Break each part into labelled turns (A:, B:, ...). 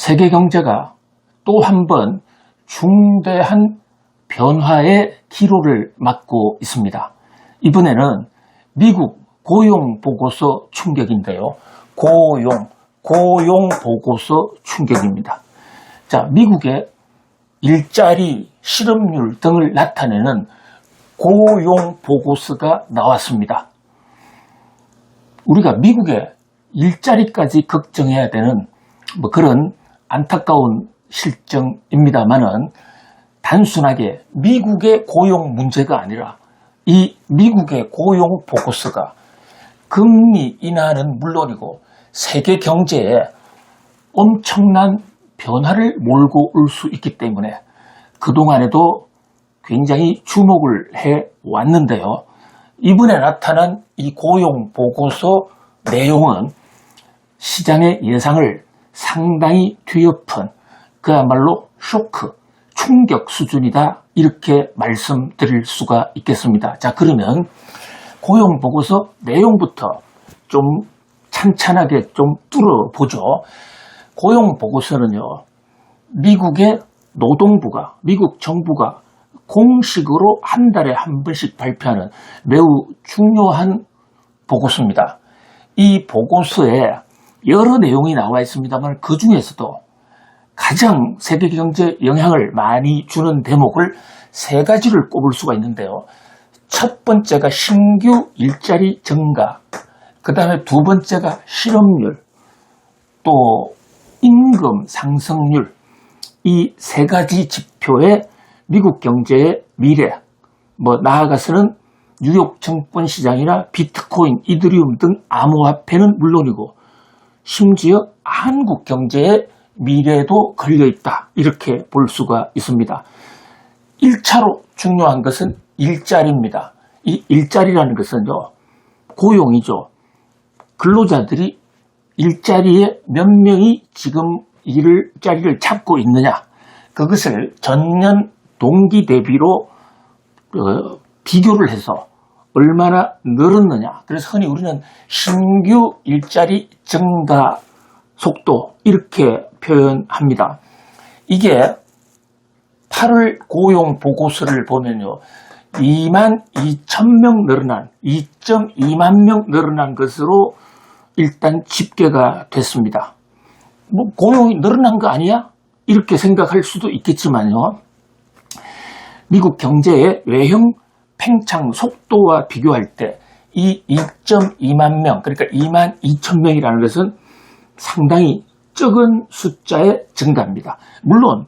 A: 세계 경제가 또 한 번 중대한 변화의 기로를 맞고 있습니다. 이번에는 미국 고용 보고서 충격인데요. 고용, 고용 보고서 충격입니다. 자, 미국의 일자리 실업률 등을 나타내는 고용 보고서가 나왔습니다. 우리가 미국의 일자리까지 걱정해야 되는 뭐 그런 안타까운 실정입니다만은 단순하게 미국의 고용 문제가 아니라 이 미국의 고용 보고서가 금리 인하는 물론이고 세계 경제에 엄청난 변화를 몰고 올 수 있기 때문에 그동안에도 굉장히 주목을 해 왔는데요. 이번에 나타난 이 고용 보고서 내용은 시장의 예상을 상당히 뒤엎은 그야말로 쇼크, 충격 수준이다. 이렇게 말씀드릴 수가 있겠습니다. 자, 그러면 고용 보고서 내용부터 좀 찬찬하게 좀 뚫어보죠. 고용 보고서는요, 미국의 노동부가, 미국 정부가 공식으로 한 달에 한 번씩 발표하는 매우 중요한 보고서입니다. 이 보고서에 여러 내용이 나와 있습니다만 그 중에서도 가장 세계 경제에 영향을 많이 주는 대목을 세 가지를 꼽을 수가 있는데요. 첫 번째가 신규 일자리 증가, 그 다음에 두 번째가 실업률, 또 임금 상승률, 이 세 가지 지표에 미국 경제의 미래, 뭐 나아가서는 뉴욕 증권 시장이나 비트코인, 이드리움 등 암호화폐는 물론이고 심지어 한국 경제의 미래도 걸려 있다. 이렇게 볼 수가 있습니다. 1차로 중요한 것은 일자리입니다. 이 일자리라는 것은요, 고용이죠. 근로자들이 일자리에 몇 명이 지금 일자리를 찾고 있느냐. 그것을 전년 동기 대비로 어, 비교를 해서 얼마나 늘었느냐. 그래서 흔히 우리는 신규 일자리 증가 속도 이렇게 표현합니다. 이게 8월 고용 보고서를 보면요. 2만 2천 명 늘어난, 2.2만 명 늘어난 것으로 일단 집계가 됐습니다. 뭐 고용이 늘어난 거 아니야? 이렇게 생각할 수도 있겠지만요. 미국 경제의 외형 팽창 속도와 비교할 때이 2.2만 명, 그러니까 2만 2천 명이라는 것은 상당히 적은 숫자의 증가입니다. 물론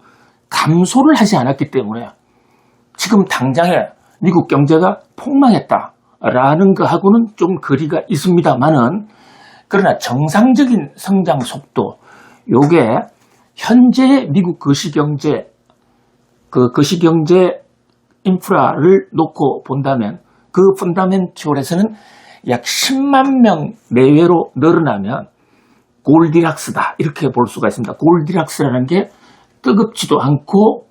A: 감소를 하지 않았기 때문에 지금 당장에 미국 경제가 폭망했다라는 것하고는 좀 거리가 있습니다만은 그러나 정상적인 성장 속도 요게 현재의 미국 거시경제 그 거시경제 인프라를 놓고 본다면 그 펀다멘털에서는 약 10만 명 내외로 늘어나면 골디락스다 이렇게 볼 수가 있습니다. 골디락스라는 게 뜨겁지도 않고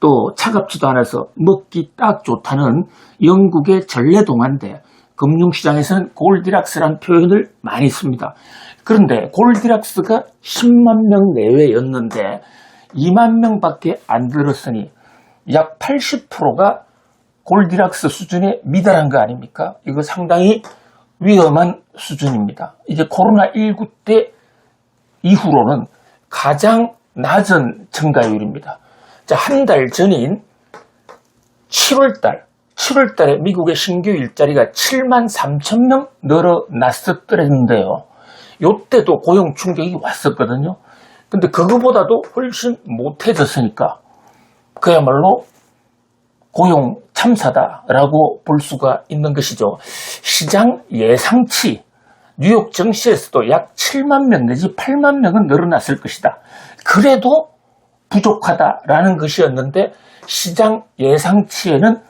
A: 또 차갑지도 않아서 먹기 딱 좋다는 영국의 전래동화인데 금융시장에서는 골디락스라는 표현을 많이 씁니다. 그런데 골디락스가 10만 명 내외였는데 2만 명밖에 안 들었으니 약 80%가 골디락스 수준에 미달한 거 아닙니까? 이거 상당히 위험한 수준입니다. 이제 코로나19 때 이후로는 가장 낮은 증가율입니다. 자, 한 달 전인 7월달, 7월달에 미국의 신규 일자리가 7만 3천 명 늘어났었더랬는데요. 요때도 고용 충격이 왔었거든요. 근데 그거보다도 훨씬 못해졌으니까 그야말로 고용 참사다라고 볼 수가 있는 것이죠. 시장 예상치 뉴욕 증시에서도 약 7만 명 내지 8만 명은 늘어났을 것이다. 그래도 부족하다라는 것이었는데 시장 예상치에는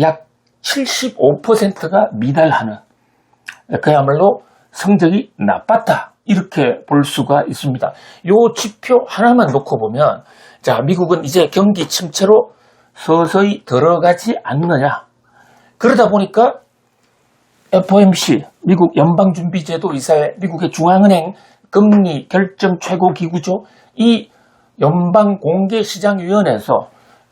A: 약 75%가 미달하는 그야말로 성적이 나빴다. 이렇게 볼 수가 있습니다. 요 지표 하나만 놓고 보면 자, 미국은 이제 경기 침체로 서서히 들어가지 않느냐. 그러다 보니까 FOMC, 미국 연방준비제도 이사회, 미국의 중앙은행 금리 결정 최고 기구죠. 이 연방공개시장위원회에서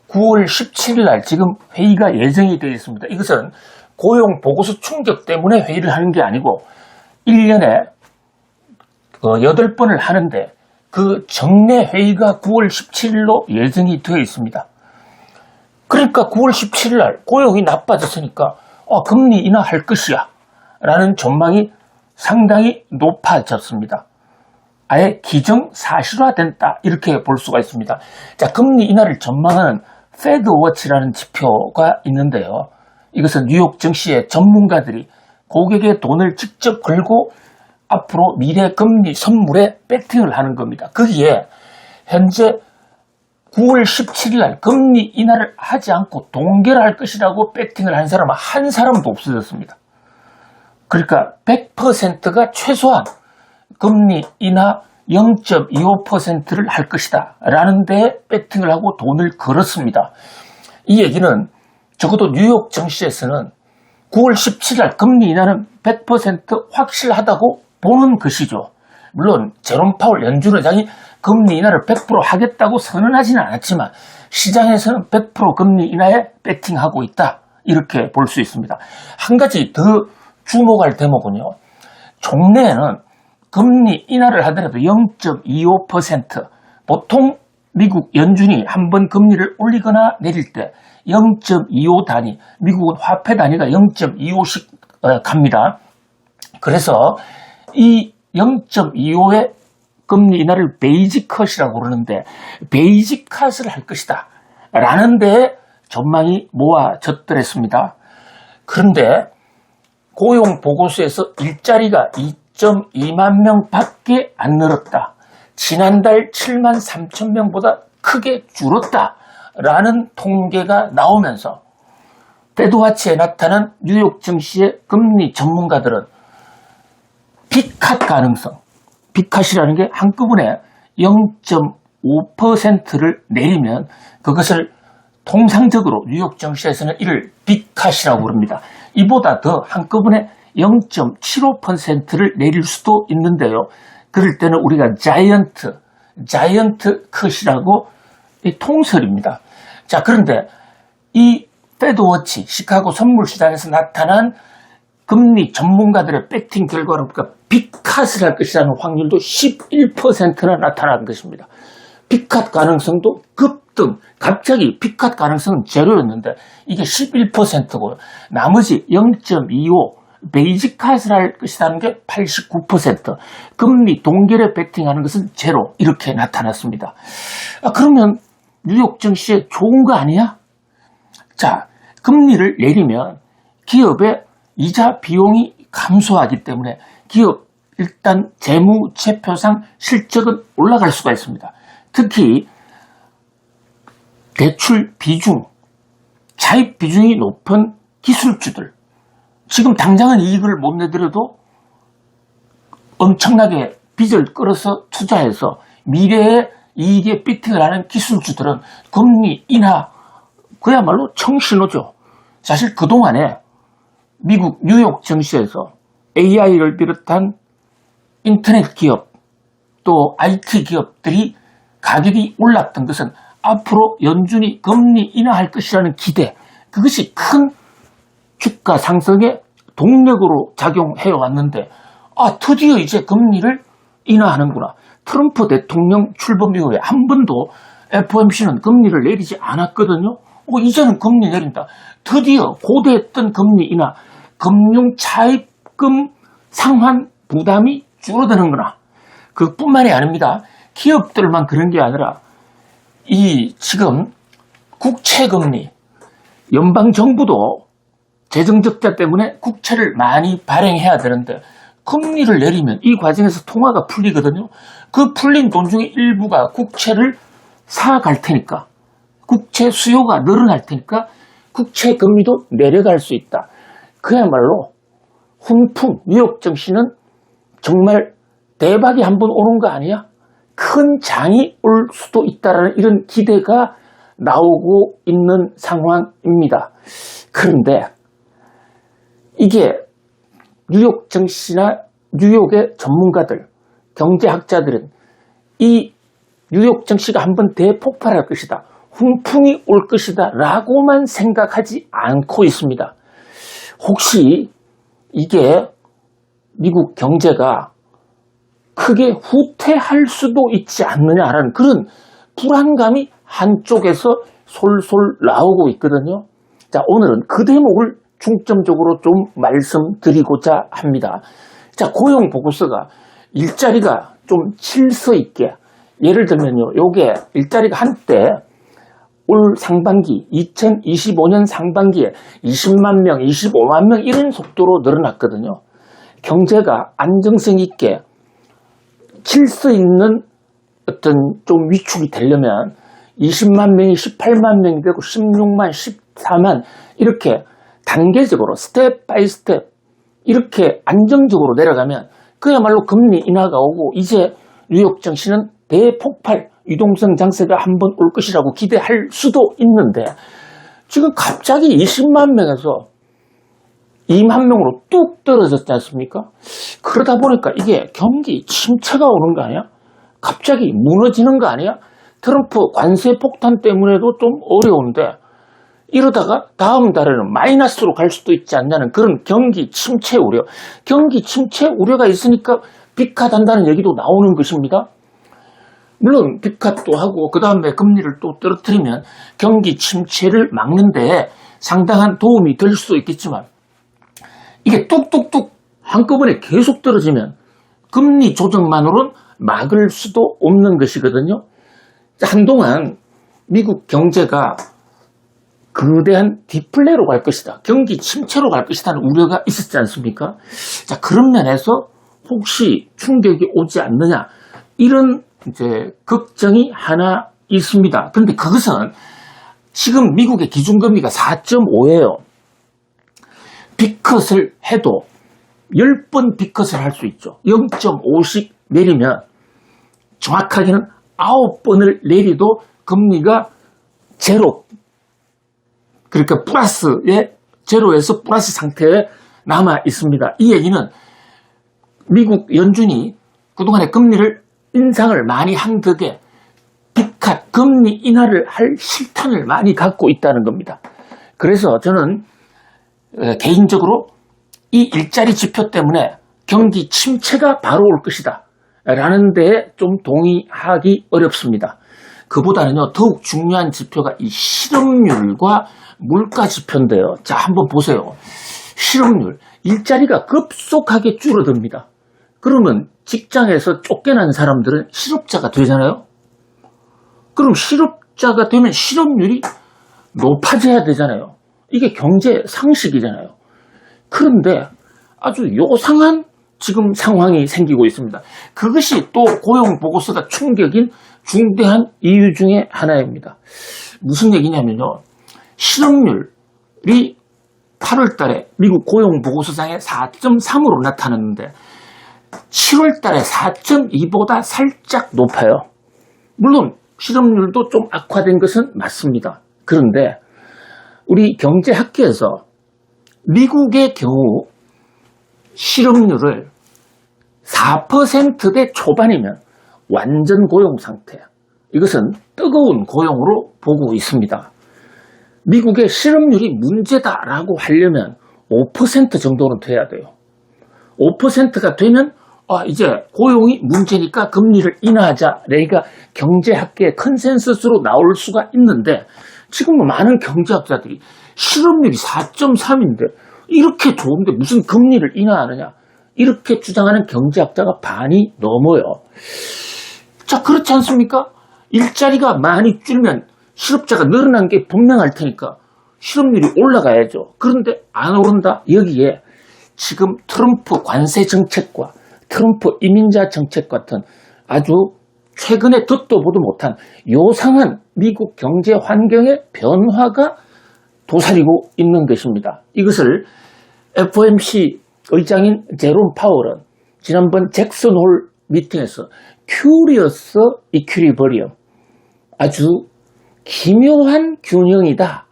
A: 9월 17일 날 지금 회의가 예정이 되어 있습니다. 이것은 고용 보고서 충격 때문에 회의를 하는 게 아니고 1년에 8번을 하는데 그 정례 회의가 9월 17일로 예정이 되어 있습니다. 그러니까 9월 17일 날 고용이 나빠졌으니까 어, 금리 인하할 것이야 라는 전망이 상당히 높아졌습니다. 아예 기정사실화된다 이렇게 볼 수가 있습니다. 자 금리 인하를 전망하는 페드워치라는 지표가 있는데요. 이것은 뉴욕 증시의 전문가들이 고객의 돈을 직접 걸고 앞으로 미래 금리 선물에 배팅을 하는 겁니다. 거기에 현재 9월 17일 날 금리 인하를 하지 않고 동결할 것이라고 배팅을 한 사람은 한 사람도 없어졌습니다. 그러니까 100%가 최소한 금리 인하 0.25%를 할 것이다. 라는 데 배팅을 하고 돈을 걸었습니다. 이 얘기는 적어도 뉴욕 증시에서는 9월 17일 금리 인하는 100% 확실하다고 보는 것이죠. 물론 제롬 파월 연준 의장이 금리 인하를 100% 하겠다고 선언하지는 않았지만 시장에서는 100% 금리 인하에 배팅하고 있다. 이렇게 볼 수 있습니다. 한 가지 더 주목할 대목은요. 종래에는 금리 인하를 하더라도 0.25% 보통 미국 연준이 한 번 금리를 올리거나 내릴 때 0.25 단위, 미국은 화폐 단위가 0.25씩 어, 갑니다. 그래서 이 0.25의 금리 인하를 베이직 컷이라고 그러는데 베이직 컷을 할 것이다. 라는 데 전망이 모아졌더랬습니다. 그런데 고용 보고서에서 일자리가 2.2만 명밖에 안 늘었다. 지난달 7만 3천 명보다 크게 줄었다. 라는 통계가 나오면서 페드와치에 나타난 뉴욕 증시의 금리 전문가들은 빅컷 가능성, 빅컷이라는 게 한꺼번에 0.5%를 내리면 그것을 통상적으로 뉴욕 증시에서는 이를 빅컷이라고 부릅니다. 이보다 더 한꺼번에 0.75%를 내릴 수도 있는데요. 그럴 때는 우리가 자이언트, 자이언트 컷이라고 통설입니다. 자, 그런데 이 페드워치, 시카고 선물시장에서 나타난 금리 전문가들의 배팅 결과로 보니까 빅컷을 할 것이라는 확률도 11%나 나타난 것입니다. 빅컷 가능성도 급등, 갑자기 빅컷 가능성은 제로였는데 이게 11%고요. 나머지 0.25, 베이직 컷을 할 것이라는 게 89%, 금리 동결에 베팅하는 것은 제로 이렇게 나타났습니다. 아, 그러면 뉴욕 증시에 좋은 거 아니야? 자, 금리를 내리면 기업의 이자 비용이 감소하기 때문에 기업 일단 재무제표상 실적은 올라갈 수가 있습니다. 특히 대출 비중, 차입 비중이 높은 기술주들 지금 당장은 이익을 못 내더라도 엄청나게 빚을 끌어서 투자해서 미래에 이익에 비팅을 하는 기술주들은 금리 인하 그야말로 청신호죠. 사실 그동안에 미국 뉴욕 증시에서 AI를 비롯한 인터넷 기업 또 IT 기업들이 가격이 올랐던 것은 앞으로 연준이 금리 인하할 것이라는 기대 그것이 큰 주가 상승의 동력으로 작용해 왔는데 아 드디어 이제 금리를 인하하는구나. 트럼프 대통령 출범 이후에 한 번도 FOMC는 금리를 내리지 않았거든요. 어, 이제는 금리 내린다. 드디어 고대했던 금리 인하 금융 차입 금 상환 부담이 줄어드는구나. 그뿐만이 아닙니다. 기업들만 그런 게 아니라 이 지금 국채금리 연방 정부도 재정 적자 때문에 국채를 많이 발행해야 되는데 금리를 내리면 이 과정에서 통화가 풀리거든요. 그 풀린 돈 중에 일부가 국채를 사갈 테니까 국채 수요가 늘어날 테니까 국채 금리도 내려갈 수 있다. 그야말로 훈풍, 증시는 정말 대박이 한 번 오는 거 아니야? 큰 장이 올 수도 있다라는 이런 기대가 나오고 있는 상황입니다. 그런데 이게 뉴욕 증시나 뉴욕의 전문가들, 경제학자들은 이 뉴욕 증시가 한번 대폭발할 것이다. 훈풍이 올 것이다. 라고만 생각하지 않고 있습니다. 혹시 이게 미국 경제가 크게 후퇴할 수도 있지 않느냐라는 그런 불안감이 한쪽에서 솔솔 나오고 있거든요. 자, 오늘은 그 대목을 중점적으로 좀 말씀드리고자 합니다. 자, 고용 보고서가 일자리가 좀 질서 있게 예를 들면요. 요게 일자리가 한때 올 상반기 2025년 상반기에 20만 명, 25만 명 이런 속도로 늘어났거든요. 경제가 안정성 있게 질서 있는 어떤 좀 위축이 되려면 20만 명이 18만 명이 되고 16만, 14만 이렇게 단계적으로 스텝 바이 스텝 이렇게 안정적으로 내려가면 그야말로 금리 인하가 오고 이제 뉴욕 증시는 대폭발 유동성 장세가 한번 올 것이라고 기대할 수도 있는데 지금 갑자기 20만 명에서 2만 명으로 뚝 떨어졌지 않습니까? 그러다 보니까 이게 경기 침체가 오는 거 아니야? 갑자기 무너지는 거 아니야? 트럼프 관세 폭탄 때문에도 좀 어려운데 이러다가 다음 달에는 마이너스로 갈 수도 있지 않냐는 그런 경기 침체 우려. 경기 침체 우려가 있으니까 빅카단다는 얘기도 나오는 것입니다. 물론 빅카도 하고 그 다음에 금리를 또 떨어뜨리면 경기 침체를 막는데 상당한 도움이 될 수도 있겠지만 이게 뚝뚝뚝 한꺼번에 계속 떨어지면 금리 조정만으로는 막을 수도 없는 것이거든요. 한동안 미국 경제가 거대한 디플레로 갈 것이다. 경기 침체로 갈 것이다. 는 우려가 있었지 않습니까? 자, 그런 면에서 혹시 충격이 오지 않느냐. 이런 이제 걱정이 하나 있습니다. 그런데 그것은 지금 미국의 기준금리가 4.5예요. 빅컷을 해도 10번 빅컷을 할 수 있죠. 0.5씩 내리면 정확하게는 9번을 내리도 금리가 제로 그러니까 플러스에 제로에서 플러스 상태에 남아 있습니다. 이 얘기는 미국 연준이 그동안에 금리를 인상을 많이 한 덕에 빅컷 금리 인하를 할 실탄을 많이 갖고 있다는 겁니다. 그래서 저는 어, 개인적으로 이 일자리 지표 때문에 경기 침체가 바로 올 것이다. 라는 데에 좀 동의하기 어렵습니다. 그보다는요, 더욱 중요한 지표가 이 실업률과 물가 지표인데요. 자, 한번 보세요. 실업률. 일자리가 급속하게 줄어듭니다. 그러면 직장에서 쫓겨난 사람들은 실업자가 되잖아요? 그럼 실업자가 되면 실업률이 높아져야 되잖아요. 이게 경제 상식이잖아요. 그런데 아주 요상한 지금 상황이 생기고 있습니다. 그것이 또 고용 보고서가 충격인 중대한 이유 중에 하나입니다. 무슨 얘기냐면요. 실업률이 8월 달에 미국 고용 보고서상에 4.3으로 나타났는데 7월 달에 4.2보다 살짝 높아요. 물론 실업률도 좀 악화된 것은 맞습니다. 그런데 우리 경제학계에서 미국의 경우 실업률을 4%대 초반이면 완전 고용 상태야. 이것은 뜨거운 고용으로 보고 있습니다. 미국의 실업률이 문제다라고 하려면 5% 정도는 돼야 돼요. 5%가 되면 아, 이제 고용이 문제니까 금리를 인하하자. 내가 경제학계의 컨센서스로 나올 수가 있는데 지금 많은 경제학자들이 실업률이 4.3인데 이렇게 좋은데 무슨 금리를 인하하느냐. 이렇게 주장하는 경제학자가 반이 넘어요. 자, 그렇지 않습니까? 일자리가 많이 줄면 실업자가 늘어난 게 분명할 테니까 실업률이 올라가야죠. 그런데 안 오른다? 여기에 지금 트럼프 관세 정책과 트럼프 이민자 정책 같은 아주 최근에 듣도 보도 못한 요상한 미국 경제 환경의 변화가 도사리고 있는 것입니다. 이것을 FOMC 의장인 제롬 파월은 지난번 잭슨 홀 미팅에서 큐리어스 이큐리버리엄 아주 기묘한 균형이다.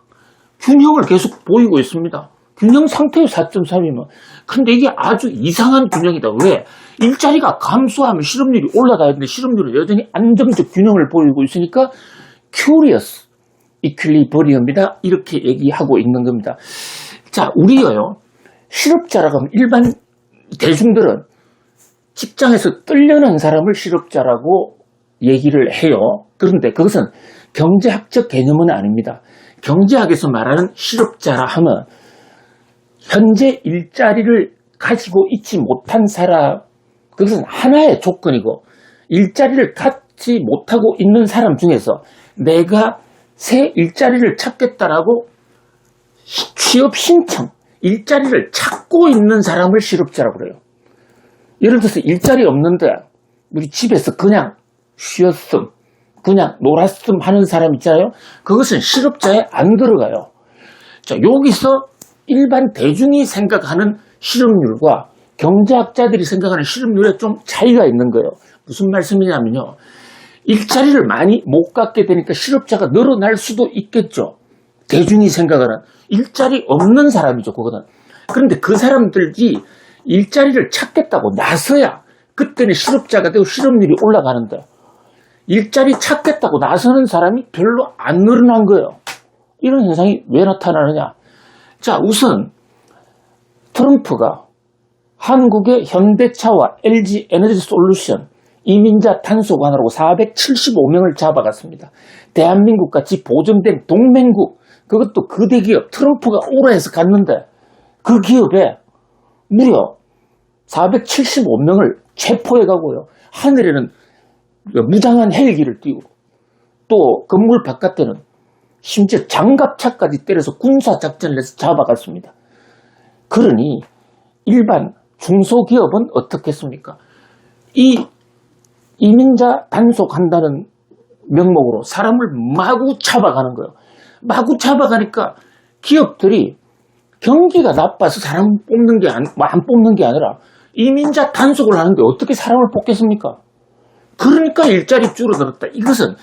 A: 균형을 계속 보이고 있습니다. 균형 상태의 4.3이면. 근데 이게 아주 이상한 균형이다. 왜? 일자리가 감소하면 실업률이 올라가는데 실업률은 여전히 안정적 균형을 보이고 있으니까 curious equilibrium이다. 이렇게 얘기하고 있는 겁니다. 자, 우리가요. 실업자라고 하면 일반 대중들은 직장에서 떨려난 사람을 실업자라고 얘기를 해요. 그런데 그것은 경제학적 개념은 아닙니다. 경제학에서 말하는 실업자라 하면 현재 일자리를 가지고 있지 못한 사람, 그것은 하나의 조건이고 일자리를 갖지 못하고 있는 사람 중에서 내가 새 일자리를 찾겠다라고 취업 신청, 일자리를 찾고 있는 사람을 실업자라고 그래요. 예를 들어서 일자리 없는데 우리 집에서 그냥 쉬었음, 그냥 놀았음 하는 사람 있잖아요. 그것은 실업자에 안 들어가요. 자, 여기서 일반 대중이 생각하는 실업률과 경제학자들이 생각하는 실업률에 좀 차이가 있는 거예요. 무슨 말씀이냐면요. 일자리를 많이 못 갖게 되니까 실업자가 늘어날 수도 있겠죠. 대중이 생각하는 일자리 없는 사람이죠, 그거는. 그런데 그 사람들이 일자리를 찾겠다고 나서야 그때는 실업자가 되고 실업률이 올라가는데 일자리 찾겠다고 나서는 사람이 별로 안 늘어난 거예요. 이런 현상이 왜 나타나느냐? 자, 우선 트럼프가 한국의 현대차와 LG 에너지 솔루션 이민자 단속안으로 475명을 잡아갔습니다. 대한민국 같이 보존된 동맹국, 그것도 그 대기업 트럼프가 오라해서 갔는데 그 기업에 무려 475명을 체포해 가고요. 하늘에는 무장한 헬기를 띄우고 또 건물 바깥에는 심지어 장갑차까지 때려서 군사작전을 해서 잡아갔습니다. 그러니 일반 중소기업은 어떻겠습니까? 이 이민자 단속한다는 명목으로 사람을 마구 잡아가는 거예요. 마구 잡아가니까 기업들이 경기가 나빠서 사람 뽑는 게, 안, 안 뽑는 게 아니라 이민자 단속을 하는데 어떻게 사람을 뽑겠습니까? 그러니까 일자리 줄어들었다. 이것은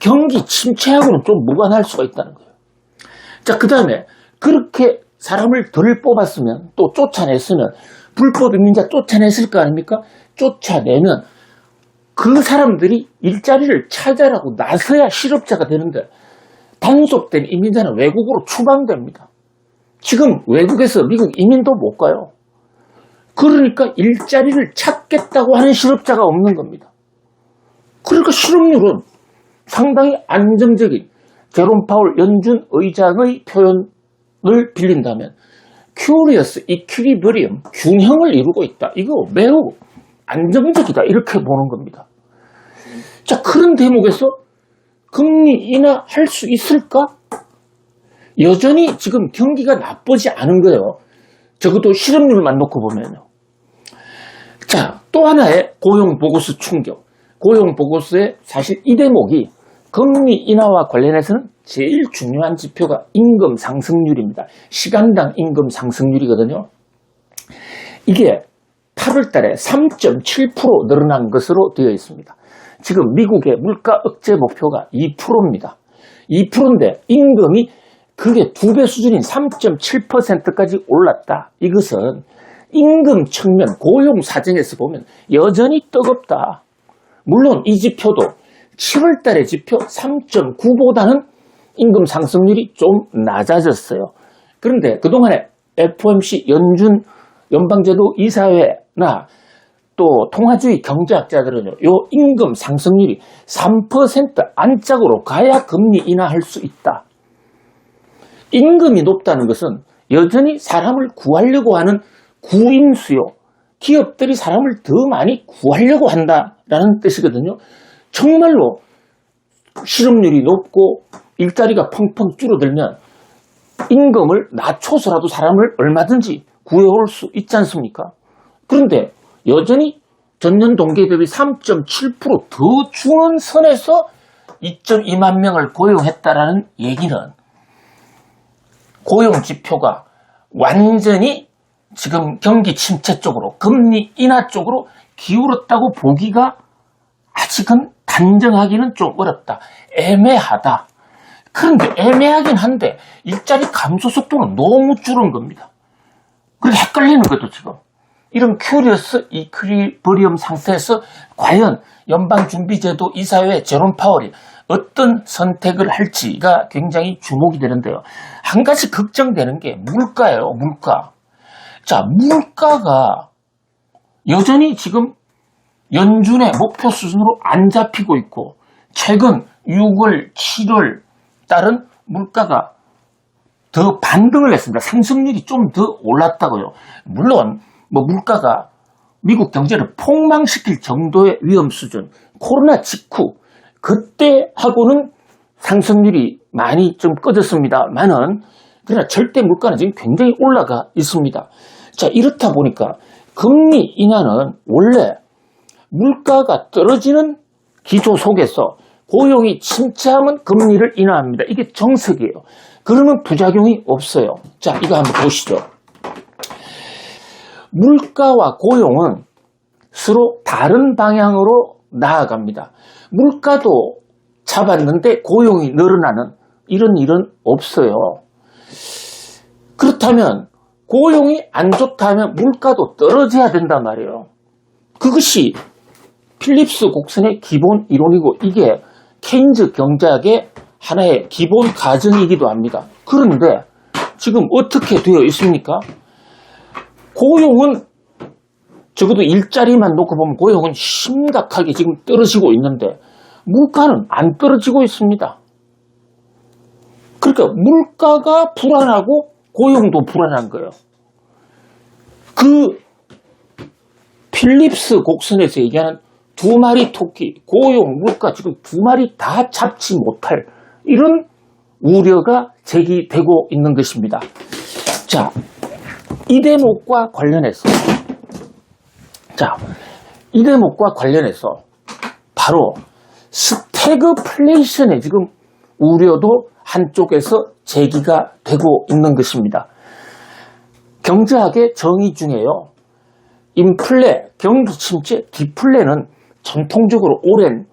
A: 경기 침체하고는 좀 무관할 수가 있다는 거예요. 자, 그 다음에 그렇게 사람을 덜 뽑았으면 또 쫓아냈으면 불법 이민자 쫓아냈을 거 아닙니까? 쫓아내면 그 사람들이 일자리를 찾아라고 나서야 실업자가 되는데 단속된 이민자는 외국으로 추방됩니다. 지금 외국에서 미국 이민도 못 가요. 그러니까 일자리를 찾겠다고 하는 실업자가 없는 겁니다. 그러니까 실업률은 상당히 안정적인 제롬 파울 연준 의장의 표현을 빌린다면 curious equilibrium 균형을 이루고 있다. 이거 매우 안정적이다. 이렇게 보는 겁니다. 자, 그런 대목에서 금리 인하 할 수 있을까? 여전히 지금 경기가 나쁘지 않은 거예요. 적어도 실업률만 놓고 보면요. 자, 또 하나의 고용 보고서 충격. 고용 보고서의 사실 이 대목이 금리 인하와 관련해서는 제일 중요한 지표가 임금 상승률입니다. 시간당 임금 상승률이거든요. 이게 8월 달에 3.7% 늘어난 것으로 되어 있습니다. 지금 미국의 물가 억제 목표가 2%입니다. 2%인데 임금이 그게 두 배 수준인 3.7%까지 올랐다. 이것은 임금 측면 고용 사정에서 보면 여전히 뜨겁다. 물론 이 지표도 7월 달의 지표 3.9보다는 임금 상승률이 좀 낮아졌어요. 그런데 그동안에 FOMC 연준 연방제도 이사회나 또 통화주의 경제학자들은요, 요 임금 상승률이 3% 안짝으로 가야 금리 인하할 수 있다. 임금이 높다는 것은 여전히 사람을 구하려고 하는 구인 수요, 기업들이 사람을 더 많이 구하려고 한다라는 뜻이거든요. 정말로 실업률이 높고 일자리가 펑펑 줄어들면 임금을 낮춰서라도 사람을 얼마든지 구해올 수 있지 않습니까? 그런데 여전히 전년 동기 대비 3.7%더 주는 선에서 2.2만 명을 고용했다라는 얘기는 고용 지표가 완전히 지금 경기 침체 쪽으로 금리 인하 쪽으로 기울었다고 보기가 아직은 단정하기는 좀 어렵다. 애매하다. 그런데 애매하긴 한데 일자리 감소 속도는 너무 줄은 겁니다. 그래 헷갈리는 거죠, 지금. 이런 큐리어스 이퀄리버리엄 상태에서 과연 연방준비제도 이사회 제롬 파월이 어떤 선택을 할지가 굉장히 주목이 되는데요. 한 가지 걱정되는 게 물가예요, 물가. 자, 물가가 여전히 지금 연준의 목표 수준으로 안 잡히고 있고, 최근 6월, 7월 따른 물가가 더 반등을 했습니다. 상승률이 좀 더 올랐다고요. 물론 뭐 물가가 미국 경제를 폭망시킬 정도의 위험 수준, 코로나 직후 그때하고는 상승률이 많이 좀 꺼졌습니다만은 그러나 절대 물가는 지금 굉장히 올라가 있습니다. 자 이렇다 보니까 금리 인하는 원래 물가가 떨어지는 기조 속에서 고용이 침체하면 금리를 인하합니다. 이게 정석이에요. 그러면 부작용이 없어요. 자, 이거 한번 보시죠. 물가와 고용은 서로 다른 방향으로 나아갑니다. 물가도 잡았는데 고용이 늘어나는 이런 일은 없어요. 그렇다면 고용이 안 좋다면 물가도 떨어져야 된단 말이에요. 그것이 필립스 곡선의 기본 이론이고 이게 케인즈 경제학의 하나의 기본 가정이기도 합니다. 그런데 지금 어떻게 되어 있습니까? 고용은 적어도 일자리만 놓고 보면 고용은 심각하게 지금 떨어지고 있는데 물가는 안 떨어지고 있습니다. 그러니까 물가가 불안하고 고용도 불안한 거예요. 그 필립스 곡선에서 얘기하는 두 마리 토끼, 고용, 물가 지금 두 마리 다 잡지 못할 이런 우려가 제기되고 있는 것입니다. 자, 이 대목과 관련해서 자, 이 대목과 관련해서 바로 스태그플레이션의 지금 우려도 한쪽에서 제기가 되고 있는 것입니다. 경제학의 정의 중에요. 인플레, 경기 침체, 디플레는 전통적으로 오랜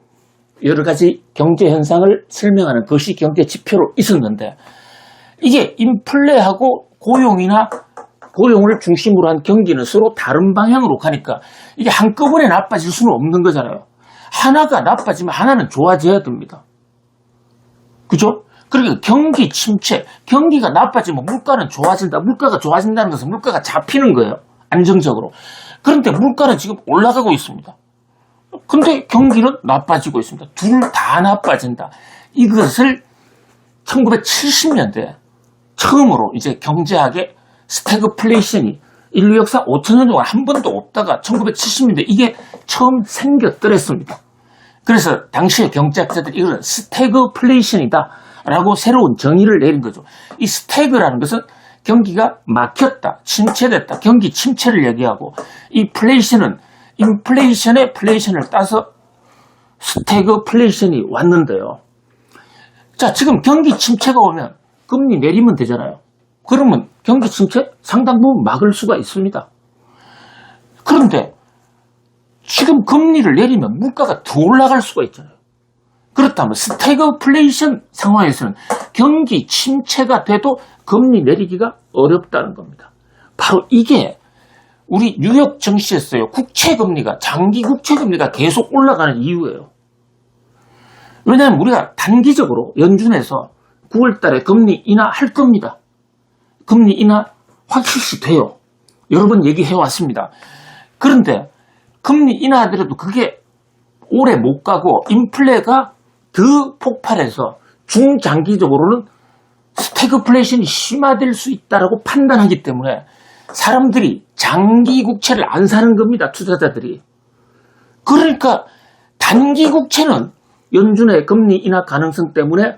A: 여러 가지 경제 현상을 설명하는 것이 경제 지표로 있었는데 이게 인플레하고 고용이나 고용을 중심으로 한 경기는 서로 다른 방향으로 가니까 이게 한꺼번에 나빠질 수는 없는 거잖아요. 하나가 나빠지면 하나는 좋아져야 됩니다. 그죠? 그러니까 경기 침체, 경기가 나빠지면 물가는 좋아진다. 물가가 좋아진다는 것은 물가가 잡히는 거예요. 안정적으로. 그런데 물가는 지금 올라가고 있습니다. 근데 경기는 나빠지고 있습니다. 둘 다 나빠진다. 이것을 1970년대 처음으로 이제 경제학의 스태그플레이션이 인류 역사 5천년 동안 한 번도 없다가 1970년대 이게 처음 생겼더랬습니다. 그래서 당시의 경제학자들이 이걸 스태그플레이션이다 라고 새로운 정의를 내린 거죠. 이 스태그라는 것은 경기가 막혔다, 침체됐다, 경기 침체를 얘기하고 이 플레이션은 인플레이션의 플레이션을 따서 스태그플레이션이 왔는데요. 자, 지금 경기 침체가 오면 금리 내리면 되잖아요. 그러면 경기 침체 상당 부분 막을 수가 있습니다. 그런데 지금 금리를 내리면 물가가 더 올라갈 수가 있잖아요. 그렇다면 스태그플레이션 상황에서는 경기 침체가 돼도 금리 내리기가 어렵다는 겁니다. 바로 이게 우리 뉴욕 증시였어요. 국채 금리가 장기 국채 금리가 계속 올라가는 이유예요. 왜냐하면 우리가 단기적으로 연준에서 9월달에 금리 인하 할 겁니다. 금리 인하 확실시 돼요. 여러 번 얘기해 왔습니다. 그런데 금리 인하하더라도 그게 오래 못 가고 인플레가 더 폭발해서 중장기적으로는 스태그플레이션이 심화될 수 있다고 판단하기 때문에 사람들이 장기 국채를 안 사는 겁니다. 투자자들이. 그러니까 단기 국채는 연준의 금리 인하 가능성 때문에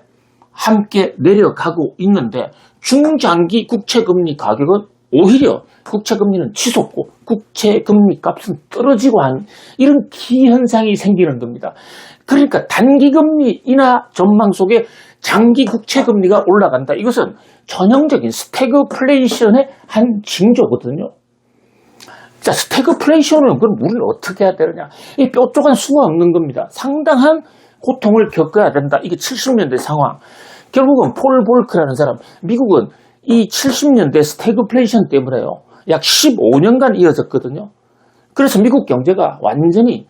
A: 함께 내려가고 있는데 중장기 국채 금리 가격은 오히려 국채 금리는 치솟고 국채 금리 값은 떨어지고 한 이런 기현상이 생기는 겁니다. 그러니까 단기 금리 인하 전망 속에 장기 국채 금리가 올라간다. 이것은 전형적인 스태그플레이션의 한 징조거든요. 자, 스태그플레이션은 그럼 우리는 어떻게 해야 되느냐? 이 뾰족한 수가 없는 겁니다. 상당한 고통을 겪어야 된다. 이게 70년대 상황. 결국은 폴 볼크라는 사람, 미국은 이 70년대 스태그플레이션 때문에요. 약 15년간 이어졌거든요. 그래서 미국 경제가 완전히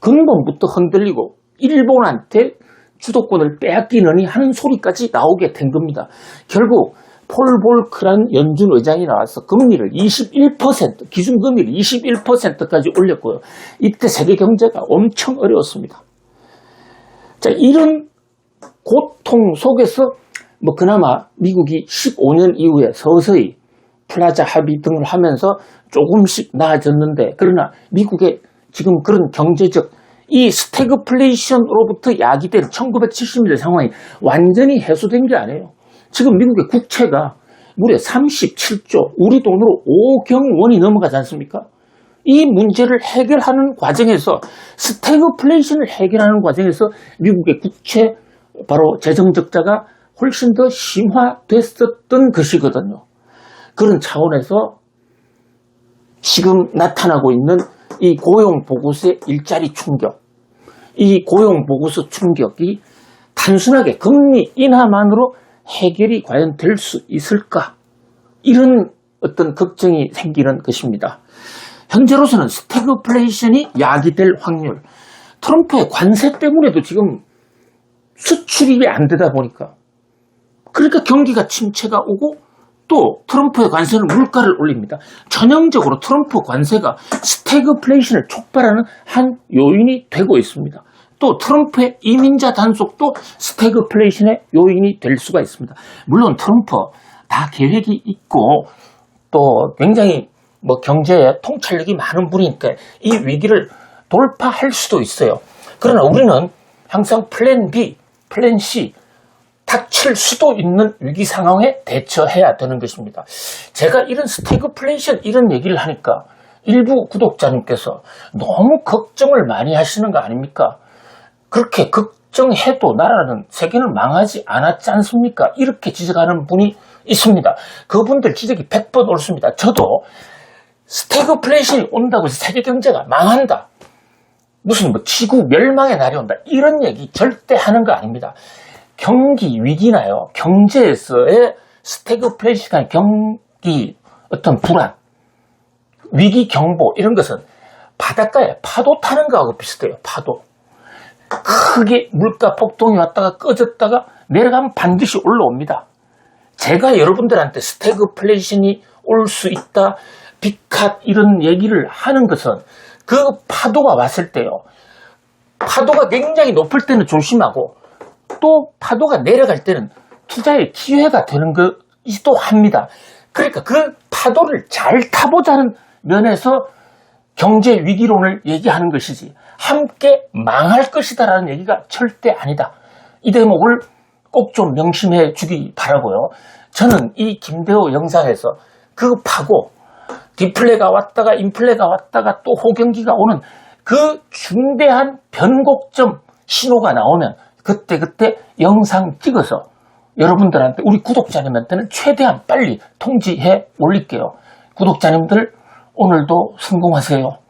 A: 근본부터 흔들리고 일본한테 주도권을 빼앗기느니 하는 소리까지 나오게 된 겁니다. 결국 폴 볼크란 연준 의장이 나와서 금리를 21%, 기준금리를 21%까지 올렸고요. 이때 세계 경제가 엄청 어려웠습니다. 자, 이런 고통 속에서 뭐 그나마 미국이 15년 이후에 서서히 플라자 합의 등을 하면서 조금씩 나아졌는데 그러나 미국의 지금 그런 경제적 이 스태그플레이션으로부터 야기된 1970년대 상황이 완전히 해소된 게 아니에요. 지금 미국의 국채가 무려 37조, 우리 돈으로 5경 원이 넘어가지 않습니까? 이 문제를 해결하는 과정에서 스태그플레이션을 해결하는 과정에서 미국의 국채 바로 재정 적자가 훨씬 더 심화됐었던 것이거든요. 그런 차원에서 지금 나타나고 있는 이 고용 보고서의 일자리 충격, 이 고용 보고서 충격이 단순하게 금리 인하만으로 해결이 과연 될 수 있을까? 이런 어떤 걱정이 생기는 것입니다. 현재로서는 스태그플레이션이 야기될 확률, 트럼프의 관세 때문에도 지금 수출이 안 되다 보니까 그러니까 경기가 침체가 오고 또 트럼프의 관세는 물가를 올립니다. 전형적으로 트럼프 관세가 스태그플레이션을 촉발하는 한 요인이 되고 있습니다. 또 트럼프의 이민자 단속도 스태그플레이션의 요인이 될 수가 있습니다. 물론 트럼프 다 계획이 있고 또 굉장히 뭐 경제에 통찰력이 많은 분이니까 이 위기를 돌파할 수도 있어요. 그러나 우리는 항상 플랜 B, 플랜 C 닥칠 수도 있는 위기 상황에 대처해야 되는 것입니다. 제가 이런 스태그플레이션 이런 얘기를 하니까 일부 구독자님께서 너무 걱정을 많이 하시는 거 아닙니까? 그렇게 걱정해도 나라는 세계는 망하지 않았지 않습니까? 이렇게 지적하는 분이 있습니다. 그분들 지적이 100번 옳습니다. 저도 스태그플레이션이 온다고 해서 세계 경제가 망한다. 무슨 뭐 지구 멸망의 날이 온다. 이런 얘기 절대 하는 거 아닙니다. 경기 위기나요. 경제에서의 스태그플레이션 경기 어떤 불안, 위기 경보 이런 것은 바닷가에 파도 타는 거하고 비슷해요. 파도. 크게 물가 폭동이 왔다가 꺼졌다가 내려가면 반드시 올라옵니다. 제가 여러분들한테 스태그플레이션이 올 수 있다, 빅캇 이런 얘기를 하는 것은 그 파도가 왔을 때요. 파도가 굉장히 높을 때는 조심하고 또 파도가 내려갈 때는 투자의 기회가 되는 것이기도 합니다. 그러니까 그 파도를 잘 타보자는 면에서 경제 위기론을 얘기하는 것이지 함께 망할 것이다라는 얘기가 절대 아니다. 이 대목을 꼭 좀 명심해 주기 바라고요. 저는 이 김대호 영상에서 그 파고 디플레가 왔다가 인플레가 왔다가 또 호경기가 오는 그 중대한 변곡점 신호가 나오면 그때그때 영상 찍어서 여러분들한테 우리 구독자님한테는 최대한 빨리 통지해 올릴게요. 구독자님들 오늘도 성공하세요.